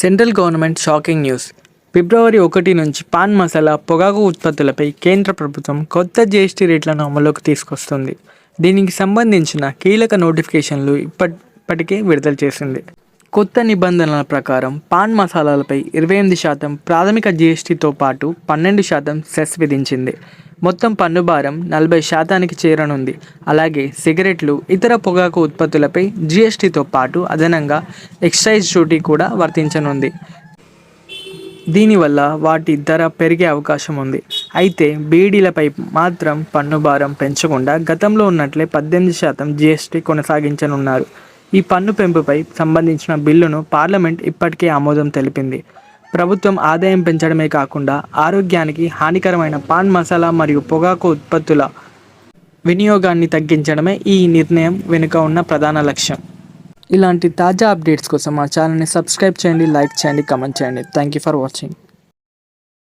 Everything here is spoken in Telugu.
Central government shocking news. ఫిబ్రవరి ఒకటి నుంచి పాన్ మసాలా పొగాకు ఉత్పత్తులపై కేంద్ర ప్రభుత్వం కొత్త జీఎస్టీ రేట్లను అమలులోకి తీసుకొస్తుంది. దీనికి సంబంధించిన కీలక నోటిఫికేషన్లు ఇప్పటికే విడుదల చేసింది. కొత్త నిబంధనల ప్రకారం పాన్ మసాలాలపై ఇరవై ఎనిమిది శాతం ప్రాథమిక జీఎస్టీతో పాటు పన్నెండు శాతం సెస్ విధించింది. మొత్తం పన్ను భారం నలభై శాతానికి చేరనుంది. అలాగే సిగరెట్లు ఇతర పొగాకు ఉత్పత్తులపై జీఎస్టీతో పాటు అదనంగా ఎక్సైజ్ డ్యూటీ కూడా వర్తించనుంది. దీనివల్ల వాటి ధర పెరిగే అవకాశం ఉంది. అయితే బీడీలపై మాత్రం పన్ను భారం పెంచకుండా గతంలో ఉన్నట్లే పద్దెనిమిది శాతం జీఎస్టీ కొనసాగించనున్నారు. ఈ పన్ను పెంపుపై సంబంధించిన బిల్లును పార్లమెంట్ ఇప్పటికే ఆమోదం తెలిపింది. ప్రభుత్వం ఆదాయం పెంచడమే కాకుండా ఆరోగ్యానికి హానికరమైన పాన్ మసాలా మరియు పొగాకు ఉత్పత్తుల వినియోగాన్ని తగ్గించడమే ఈ నిర్ణయం వెనుక ఉన్న ప్రధాన లక్ష్యం. ఇలాంటి తాజా అప్డేట్స్ కోసం మా ఛానల్ని సబ్స్క్రైబ్ చేయండి లైక్ చేయండి కమెంట్ చేయండి. Thank you for watching